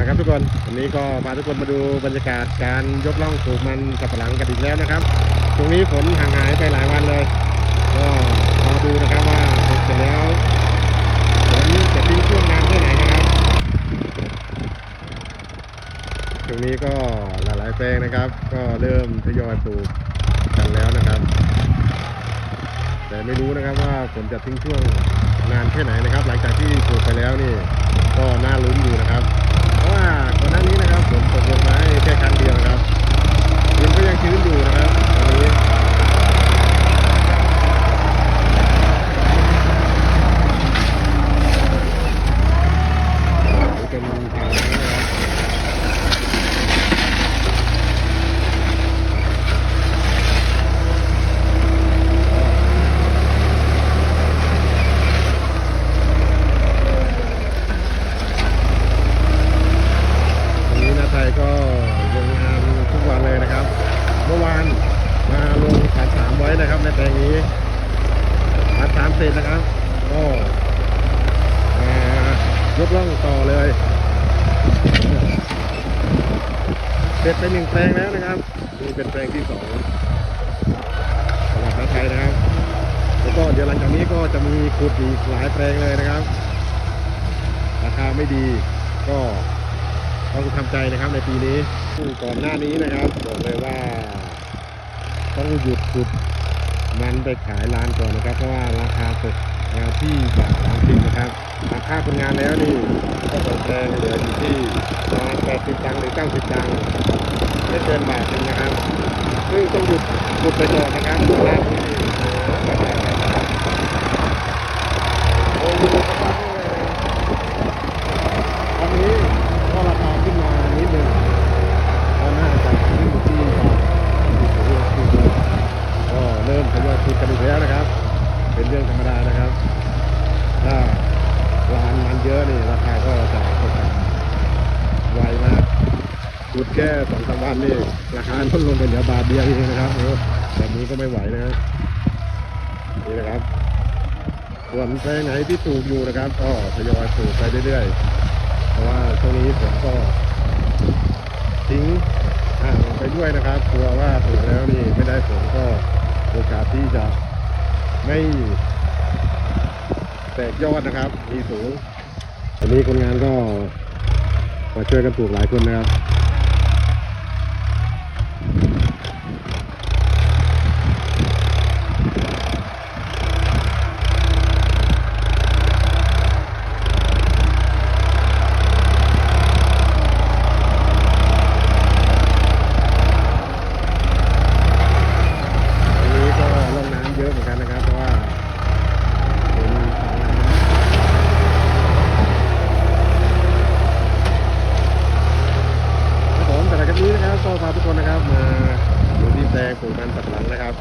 นะครับทุกคนวันนี้ก็พาทุกคนมาดูบรรยากาศการยกล่องปลูกมันสับปะหลังกันอีกแล้วนะครับ ตรงนี้ฝนห่างหายไปหลายวันเลยก็รอดูนะครับว่าเสร็จแล้วฝนจะทิ้งช่วงนานแค่ไหนนะครับตรงนี้ก็หลายๆแปลงนะครับ ก็เริ่มทยอยปลูกกันแล้วนะครับ แต่ไม่รู้นะครับว่าฝนจะทิ้งช่วงนานแค่ไหนนะครับ หลังจากที่ปลูกไปแล้วนี่ก็น่าลุ้นอยู่นะครับ เพราะว่าก่อนหน้านี้นะครับฝนตกลงมาให้แค่ครั้งเดียวนะครับดินก็ยังชื้นอยู่นะครับตอนนี้นี่เป็นทางน้ำนะครับ วันนี้นาไทยก็ลงงานทุกวันเลยนะครับ เมื่อวานมาลงฐานสามไว้นะครับในแปลงนี้ฐานสามเสร็จนะครับ ก็มายก ล่องต่อเลยเสร็จไปหนึ่งแปลงแล้วนะครับนี่เป็นแปลงที่สองสำหรับนาไทยนะครับ แล้วก็เดี๋ยวหลังจากนี้ก็จะมีขุดอีกหลายแปลงเลยนะครับ ราคาไม่ดีก็ต้องทำใจนะครับในปีนี้ก่อนหน้านี้นะครับบอกเลยว่า ต้องหยุดขุดมันไปขายร้านก่อนนะครับ เพราะว่าราคาตกมาที่บาทสามสิบนะครับ ราค่าคนงานแล้วนี่ก็ตกแรงเหลืออยู่ที่ประมาณแปดสิบตังค์หรือเก้าสิบตังค์ไม่เกินบาทนึงนะครับ ซึ่งต้องหยุดหยุดไปก่อนนะครับร้านนี้โอ้ยครับตอนนี้ก็ราคาขึ้นมานิดนึงก็น่าจะขึ้นอยู่ที่บาทที่สูงที่สุดก็เริ่มทยอยขุดกันอีกแล้วนะครับ เป็นเรื่องธรรมดานะครับ ถ้าร้านมันเยอะนี่ราคาก็จะตกต่ำไวมาก ขุดแค่สองสามวันนี่ราคาลดลงไปเหลือบาทเดียวเองนะครับแบบนี้ก็ไม่ไหวนะครับนี่นะครับส่วนแปไหนที่ปลูกอยู่นะครับ ก็ทยอยปลูกไปเรื่อยๆเพราะว่าช่วงนี้ฝนก็ทิ้งห่างไปด้วยนะครับกลัวว่าปลูกแล้วนี่ไม่ได้ฝนก็โอกาสที่จะไม่แตกยอดนะครับ มีสูงวันนี้คนงานก็มาช่วยกันปลูกหลายคนนะครับวันนี้ก็ล่องน้ำเยอะเหมือนกันนะครับ เพราะว่าเป็นทางน้ำครับผมแต่ละคลิปนี้นะครับก็พา ทุกคนนะครับ มาดูที่แปลงปลูกมันสัดหลังนะครับ